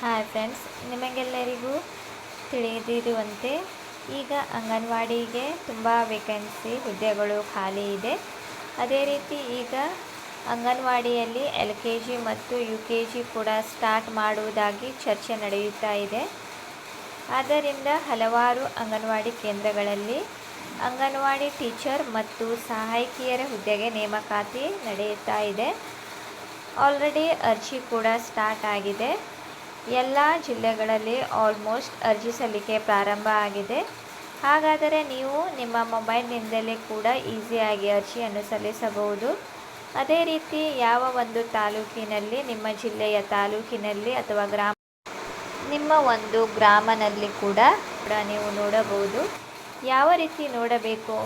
Hi friends, ನಿಮಗೆಲ್ಲರಿಗೂ ತಿಳಿದಿರುವಂತೆ ಈಗ ಅಂಗನವಾಡಿಗೆ ತುಂಬ ವೇಕೆನ್ಸಿ ಹುದ್ದೆಗಳು ಖಾಲಿ ಇದೆ. ಅದೇ ರೀತಿ ಈಗ ಅಂಗನವಾಡಿಯಲ್ಲಿ ಎಲ್ ಕೆ ಜಿ ಮತ್ತು ಯು ಕೆ ಜಿ ಕೂಡ ಸ್ಟಾರ್ಟ್ ಮಾಡುವುದಾಗಿ ಚರ್ಚೆ ನಡೆಯುತ್ತಾ ಇದೆ. ಆದ್ದರಿಂದ ಹಲವಾರು ಅಂಗನವಾಡಿ ಕೇಂದ್ರಗಳಲ್ಲಿ ಅಂಗನವಾಡಿ ಟೀಚರ್ ಮತ್ತು ಸಹಾಯಕಿಯರ ಹುದ್ದೆಗೆ ನೇಮಕಾತಿ ನಡೆಯುತ್ತಾ ಇದೆ. ಆಲ್ರೆಡಿ ಅರ್ಜಿ ಕೂಡ ಸ್ಟಾರ್ಟ್ ಆಗಿದೆ. ಎಲ್ಲ ಜಿಲ್ಲೆಗಳಲ್ಲಿ ಆಲ್ಮೋಸ್ಟ್ ಅರ್ಜಿ ಸಲ್ಲಿಕೆ ಪ್ರಾರಂಭ ಆಗಿದೆ. ಹಾಗಾದರೆ ನೀವು ನಿಮ್ಮ ಮೊಬೈಲ್ನಿಂದಲೇ ಕೂಡ ಈಸಿಯಾಗಿ ಅರ್ಜಿಯನ್ನು ಸಲ್ಲಿಸಬಹುದು. ಅದೇ ರೀತಿ ಯಾವ ಒಂದು ತಾಲೂಕಿನಲ್ಲಿ, ನಿಮ್ಮ ಜಿಲ್ಲೆಯ ತಾಲೂಕಿನಲ್ಲಿ ಅಥವಾ ಗ್ರಾಮ, ನಿಮ್ಮ ಒಂದು ಗ್ರಾಮನಲ್ಲಿ ಕೂಡ ಕೂಡ ನೀವು ನೋಡಬಹುದು. ಯಾವ ರೀತಿ ನೋಡಬೇಕು,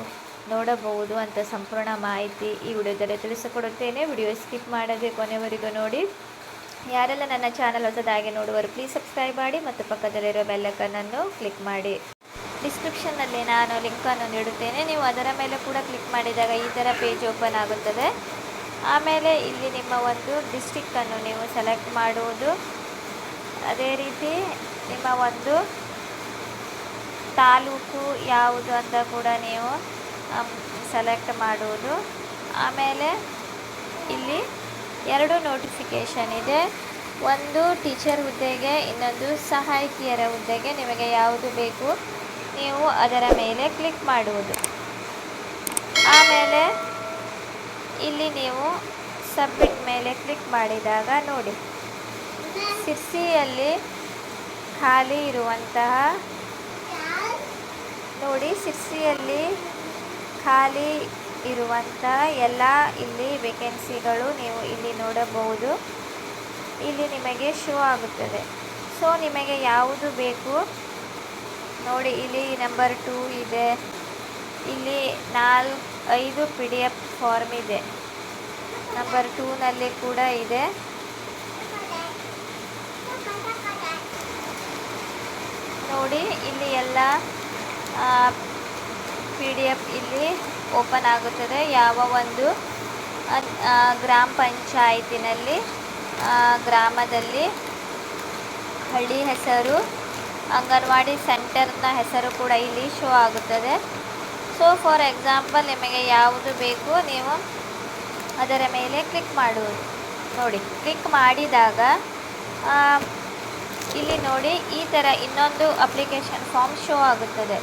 ನೋಡಬಹುದು ಅಂತ ಸಂಪೂರ್ಣ ಮಾಹಿತಿ ಈ ವಿಡಿಯೋದಲ್ಲಿ ತಿಳಿಸಿಕೊಡುತ್ತೇನೆ. ವಿಡಿಯೋ ಸ್ಕಿಪ್ ಮಾಡದೆ ಕೊನೆವರೆಗೂ ನೋಡಿ. ಯಾರೆಲ್ಲ ನನ್ನ ಚಾನಲ್ ಹೊಸದಾಗಿ ನೋಡುವರು ಪ್ಲೀಸ್ ಸಬ್ಸ್ಕ್ರೈಬ್ ಮಾಡಿ ಮತ್ತು ಪಕ್ಕದಲ್ಲಿರೋ ಬೆಲ್ಲಕ್ಕನನ್ನು ಕ್ಲಿಕ್ ಮಾಡಿ. ಡಿಸ್ಕ್ರಿಪ್ಷನ್ನಲ್ಲಿ ನಾನು ಲಿಂಕನ್ನು ನೀಡುತ್ತೇನೆ. ನೀವು ಅದರ ಮೇಲೆ ಕೂಡ ಕ್ಲಿಕ್ ಮಾಡಿದಾಗ ಈ ಥರ ಪೇಜ್ ಓಪನ್ ಆಗುತ್ತದೆ. ಆಮೇಲೆ ಇಲ್ಲಿ ನಿಮ್ಮ ಒಂದು ಡಿಸ್ಟಿಕ್ಕನ್ನು ನೀವು ಸೆಲೆಕ್ಟ್ ಮಾಡುವುದು. ಅದೇ ರೀತಿ ನಿಮ್ಮ ಒಂದು ತಾಲೂಕು ಯಾವುದು ಅಂತ ಕೂಡ ನೀವು ಸೆಲೆಕ್ಟ್ ಮಾಡುವುದು. ಆಮೇಲೆ ಇಲ್ಲಿ ಎರಡು ನೋಟಿಫಿಕೇಷನ್ ಇದೆ. ಒಂದು ಟೀಚರ್ ಹುದ್ದೆಗೆ, ಇನ್ನೊಂದು ಸಹಾಯಕಿಯರ ಹುದ್ದೆಗೆ ನಿಮಗೆ ಯಾವುದು ಬೇಕು ನೀವು ಅದರ ಮೇಲೆ ಕ್ಲಿಕ್ ಮಾಡುವುದು. ಆಮೇಲೆ ಇಲ್ಲಿ ನೀವು ಸಬ್ಮಿಟ್ ಮೇಲೆ ಕ್ಲಿಕ್ ಮಾಡಿದಾಗ ನೋಡಿ. ಸಿರ್ಸಿಯಲ್ಲಿ ಖಾಲಿ ಇರುವಂತಹ ನೋಡಿ ಸಿರ್ಸಿಯಲ್ಲಿ ಖಾಲಿ ಇರುವಂಥ ಎಲ್ಲ ಇಲ್ಲಿ ವೇಕೆನ್ಸಿಗಳು ನೀವು ಇಲ್ಲಿ ನೋಡಬಹುದು. ಇಲ್ಲಿ ನಿಮಗೆ ಶೋ ಆಗುತ್ತದೆ. ಸೊ ನಿಮಗೆ ಯಾವುದು ಬೇಕು? ನೋಡಿ, ಇಲ್ಲಿ ನಂಬರ್ ಟೂ ಇದೆ. ಇಲ್ಲಿ ನಾಲ್ಕು ಐದು ಪಿ ಡಿ ಎಫ್ ಫಾರ್ಮ್ ಇದೆ. ನಂಬರ್ ಟೂನಲ್ಲಿ ಕೂಡ ಇದೆ. ನೋಡಿ, ಇಲ್ಲಿ ಎಲ್ಲ ಪಿ ಡಿ ಎಫ್ ಇಲ್ಲಿ ಓಪನ್ ಆಗುತ್ತದೆ. ಯಾವ ಒಂದು ಗ್ರಾಮ ಪಂಚಾಯತಿನಲ್ಲಿ ಗ್ರಾಮದಲ್ಲಿ ಹಳ್ಳಿ ಹೆಸರು, ಅಂಗನವಾಡಿ ಸೆಂಟರ್ನ ಹೆಸರು ಕೂಡ ಇಲ್ಲಿ ಶೋ ಆಗುತ್ತದೆ. ಸೊ ಫಾರ್ ಎಕ್ಸಾಂಪಲ್ ನಿಮಗೆ ಯಾವುದು ಬೇಕು ನೀವು ಅದರ ಮೇಲೆ ಕ್ಲಿಕ್ ಮಾಡುವುದು. ನೋಡಿ ಕ್ಲಿಕ್ ಮಾಡಿದಾಗ ಇಲ್ಲಿ ನೋಡಿ ಈ ಥರ ಇನ್ನೊಂದು ಅಪ್ಲಿಕೇಶನ್ ಫಾರ್ಮ್ ಶೋ ಆಗುತ್ತದೆ.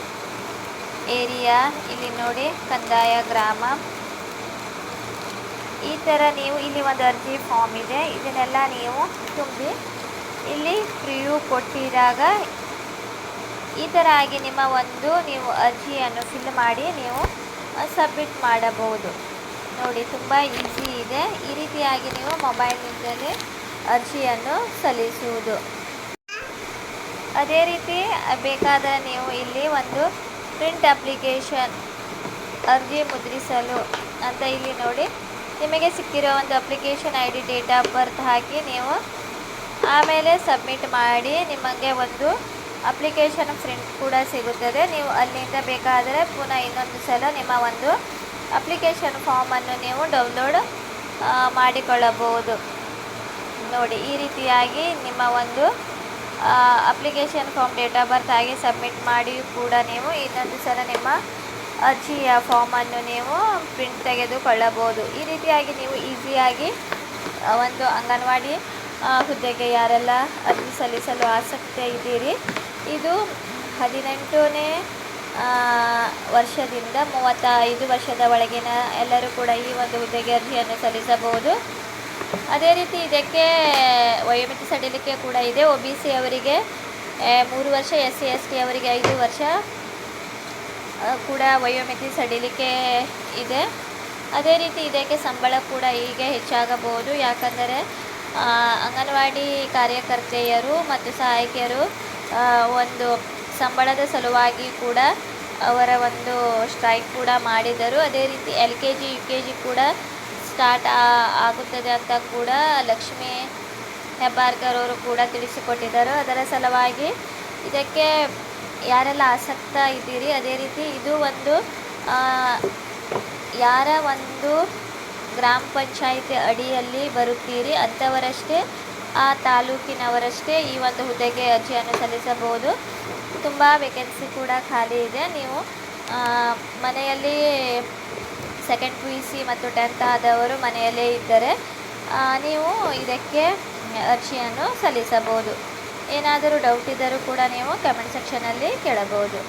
ಏರಿಯಾ, ಇಲ್ಲಿ ನೋಡಿ, ಕಂದಾಯ, ಗ್ರಾಮ. ಈ ಥರ ನೀವು ಇಲ್ಲಿ ಒಂದು ಅರ್ಜಿ ಫಾರ್ಮ್ ಇದೆ. ಇದನ್ನೆಲ್ಲ ನೀವು ತುಂಬಿ ಇಲ್ಲಿ ಪ್ರಿವ್ಯೂ ಕೊಟ್ಟಿದಾಗ ಈ ಥರ ಆಗಿ ನಿಮ್ಮ ಒಂದು ನೀವು ಅರ್ಜಿಯನ್ನು ಫಿಲ್ ಮಾಡಿ ನೀವು ಸಬ್ಮಿಟ್ ಮಾಡಬಹುದು. ನೋಡಿ, ತುಂಬ ಈಸಿ ಇದೆ. ಈ ರೀತಿಯಾಗಿ ನೀವು ಮೊಬೈಲ್ನಿಂದಲೇ ಅರ್ಜಿಯನ್ನು ಸಲ್ಲಿಸುವುದು. ಅದೇ ರೀತಿ ಬೇಕಾದರೆ ನೀವು ಇಲ್ಲಿ ಒಂದು ಪ್ರಿಂಟ್ ಅಪ್ಲಿಕೇಶನ್ ಅರ್ಜಿ ಮುದ್ರಿಸಲು ಅಂತ ಇಲ್ಲಿ ನೋಡಿ. ನಿಮಗೆ ಸಿಕ್ಕಿರೋ ಒಂದು application I D date of birth ಹಾಕಿ ನೀವು ಆಮೇಲೆ ಸಬ್ಮಿಟ್ ಮಾಡಿ ನಿಮಗೆ ಒಂದು ಅಪ್ಲಿಕೇಶನ್ ಪ್ರಿಂಟ್ ಕೂಡ ಸಿಗುತ್ತದೆ. ನೀವು ಅಲ್ಲಿಂದ ಬೇಕಾದರೆ ಪುನಃ ಇನ್ನೊಂದು ಸಲ ನಿಮ್ಮ ಒಂದು ಅಪ್ಲಿಕೇಶನ್ ಫಾರ್ಮನ್ನು ನೀವು ಡೌನ್ಲೋಡ್ ಮಾಡಿಕೊಳ್ಳಬಹುದು. ನೋಡಿ, ಈ ರೀತಿಯಾಗಿ ನಿಮ್ಮ ಒಂದು application form date of birth ಆಗಿ ಸಬ್ಮಿಟ್ ಮಾಡಿ ಕೂಡ ನೀವು ಇನ್ನೊಂದು ಸಲ ನಿಮ್ಮ ಅರ್ಜಿಯ ಫಾರ್ಮನ್ನು ನೀವು ಪ್ರಿಂಟ್ ತೆಗೆದುಕೊಳ್ಳಬಹುದು. ಈ ರೀತಿಯಾಗಿ ನೀವು ಈಸಿಯಾಗಿ ಒಂದು ಅಂಗನವಾಡಿ ಹುದ್ದೆಗೆ ಯಾರೆಲ್ಲ ಅರ್ಜಿ ಸಲ್ಲಿಸಲು ಆಸಕ್ತಿ ಇದ್ದೀರಿ, ಇದು ಹದಿನೆಂಟನೇ ವರ್ಷದಿಂದ ವರ್ಷದಿಂದ ಮೂವತ್ತೈದು ವರ್ಷದ ಒಳಗಿನ ಎಲ್ಲರೂ ಕೂಡ ಈ ಒಂದು ಹುದ್ದೆಗೆ ಅರ್ಜಿಯನ್ನು ಸಲ್ಲಿಸಬಹುದು. ಅದೇ ರೀತಿ ಇದಕ್ಕೆ ವಯೋಮಿತಿ ಸಡಿಲಿಕೆ ಕೂಡ ಇದೆ. ಒ ಬಿ ಸಿ ಅವರಿಗೆ ಮೂರು ವರ್ಷ ಎಸ್ ಸಿ ಎಸ್ ಟಿ ಅವರಿಗೆ ಐದು ವರ್ಷ ಕೂಡ ವಯೋಮಿತಿ ಸಡಿಲಿಕೆ ಇದೆ. ಅದೇ ರೀತಿ ಇದಕ್ಕೆ ಸಂಬಳ ಕೂಡ ಹೀಗೆ ಹೆಚ್ಚಾಗಬಹುದು. ಯಾಕಂದರೆ ಅಂಗನವಾಡಿ ಕಾರ್ಯಕರ್ತೆಯರು ಮತ್ತು ಸಹಾಯಕಿಯರು ಒಂದು ಸಂಬಳದ ಸಲುವಾಗಿ ಕೂಡ ಅವರ ಒಂದು ಸ್ಟ್ರೈಕ್ ಕೂಡ ಮಾಡಿದರು. ಅದೇ ರೀತಿ L K G, U K G ಕೂಡ ಸ್ಟಾರ್ಟ್ ಆಗುತ್ತದೆ ಅಂತ ಕೂಡ ಲಕ್ಷ್ಮೀ ಹೆಬ್ಬಾರ್ಕರ್ ಅವರು ಕೂಡ ತಿಳಿಸಿಕೊಟ್ಟಿದ್ದರು. ಅದರ ಸಲುವಾಗಿ ಇದಕ್ಕೆ ಯಾರೆಲ್ಲ ಆಸಕ್ತ ಇದ್ದೀರಿ, ಅದೇ ರೀತಿ ಇದು ಒಂದು ಯಾರ ಒಂದು ಗ್ರಾಮ ಪಂಚಾಯಿತಿ ಅಡಿಯಲ್ಲಿ ಬರುತ್ತೀರಿ ಅಂಥವರಷ್ಟೇ ಆ ತಾಲೂಕಿನವರಷ್ಟೇ ಈ ಒಂದು ಹುದ್ದೆಗೆ ಅರ್ಜಿಯನ್ನು ಸಲ್ಲಿಸಬಹುದು. ತುಂಬ ವೇಕೆನ್ಸಿ ಕೂಡ ಖಾಲಿ ಇದೆ. ನೀವು ಮನೆಯಲ್ಲಿ ಸೆಕೆಂಡ್ ಪಿ ಸಿ ಮತ್ತು ಟೆಂತ್ ಆದವರು ಮನೆಯಲ್ಲೇ ಇದ್ದರೆ ನೀವು ಇದಕ್ಕೆ ಅರ್ಜಿಯನ್ನು ಸಲ್ಲಿಸಬಹುದು. ಏನಾದರೂ ಡೌಟ್ ಇದ್ದರೂ ಕೂಡ ನೀವು ಕಮೆಂಟ್ ಸೆಕ್ಷನಲ್ಲಿ ಕೇಳಬಹುದು.